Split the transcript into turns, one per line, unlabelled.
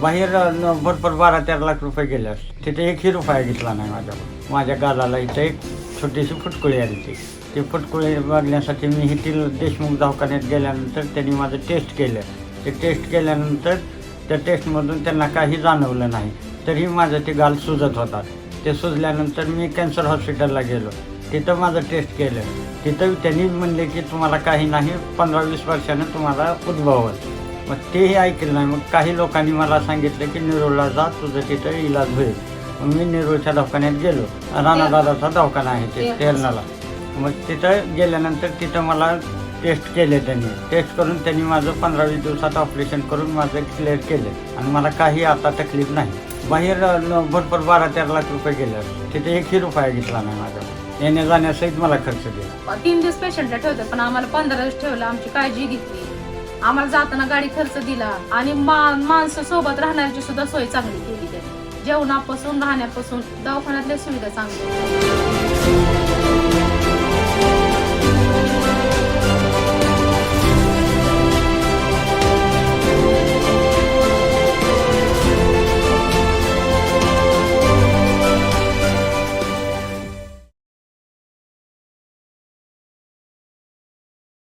बाहेर न- भरपूर बारा तेरा लाख रुपये गेले असते. तिथे एकही रुपया घेतला नाही माझ्याकडून. माझ्या गालाला इथे एक छोटीशी फुटकुळी आली ती ती फुटकुळी बघण्यासाठी मी येथील देशमुख दवाखान्यात गेल्यानंतर त्यांनी माझं टेस्ट केलं. ते टेस्ट केल्यानंतर त्या टेस्टमधून त्यांना काही जाणवलं नाही. तरी माझं ते गाल सुजत होता ते सुजल्यानंतर मी कॅन्सर हॉस्पिटलला गेलो. तिथं माझं टेस्ट केलं. तिथं त्यांनी म्हणले की तुम्हाला काही नाही पंधरा वीस वर्षानं तुम्हाला उद्भवत. मग तेही ऐकलं नाही. मग काही लोकांनी मला सांगितलं की निरोळला जा तुझं तिथं इलाज होईल. मग मी निरोळच्या दवाखान्यात गेलो. राणादादाचा दवाखाना आहे ते तेलनाला. मग तिथं गेल्यानंतर तिथं मला टेस्ट केले त्यांनी. टेस्ट करून त्यांनी माझं पंधरा वीस दिवसात ऑपरेशन करून माझं क्लिअर केलं. आणि मला काही आता तकलीफ नाही. बाहेर भरपूर बारा तेरा लाख रुपये गेले. तिथे एकही रुपया घेतला नाही माझ्या येण्या जाण्यासहित मला खर्च दिला
तीन दिवस पेशंटला ठेवते पण आम्हाला पंधरा दिवस ठेवलं आमची काळजी घेतली. आम्हाला जाताना गाडी खर्च दिला आणि मा- माणसं सोबत राहण्याची सुद्धा सोय चांगली केली त्याने. जेवणापासून राहण्यापासून दवाखान्यातल्या सुविधा चांगल्या.